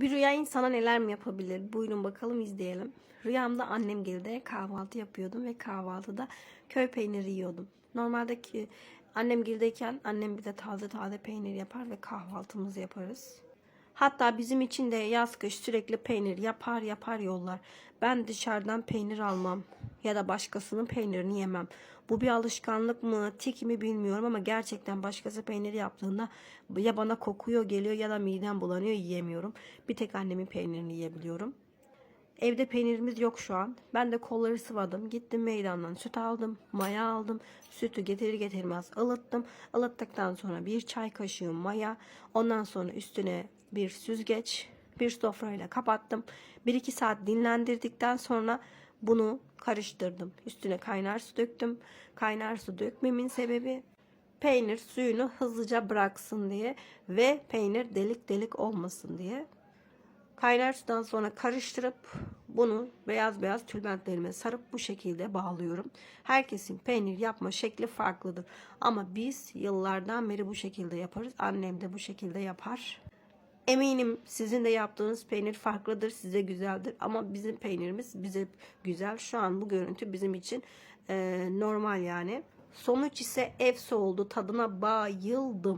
Bir rüya insana neler mi yapabilir? Buyurun bakalım izleyelim. Rüyamda annem geldi kahvaltı yapıyordum ve kahvaltıda köy peyniri yiyordum. Normalde annem geldiyken annem bize taze taze peynir yapar ve kahvaltımızı yaparız. Hatta bizim için de yaz kış sürekli peynir yapar yapar yollar. Ben dışarıdan peynir almam ya da başkasının peynirini yemem. Bu bir alışkanlık mı, tik mi bilmiyorum ama gerçekten başkası peynir yaptığında ya bana kokuyor geliyor ya da midem bulanıyor yiyemiyorum. Bir tek annemin peynirini yiyebiliyorum. Evde peynirimiz yok şu an. Ben de kolları sıvadım. Gittim meydandan süt aldım. Maya aldım. Sütü getirir getirmez ılıttım. Ilıttıktan sonra bir çay kaşığı maya. Ondan sonra üstüne bir süzgeç. Bir sofrayla kapattım. 1-2 saat dinlendirdikten sonra bunu karıştırdım. Üstüne kaynar su döktüm. Kaynar su dökmemin sebebi peynir suyunu hızlıca bıraksın diye ve peynir delik delik olmasın diye. Kaynar sudan sonra karıştırıp bunu beyaz beyaz tülbentlerime sarıp bu şekilde bağlıyorum. Herkesin peynir yapma şekli farklıdır. Ama biz yıllardan beri bu şekilde yaparız. Annem de bu şekilde yapar. Eminim sizin de yaptığınız peynir farklıdır, size güzeldir. Ama bizim peynirimiz bize güzel. Şu an bu görüntü bizim için e, normal yani. Sonuç ise efsa oldu. Tadına bayıldım.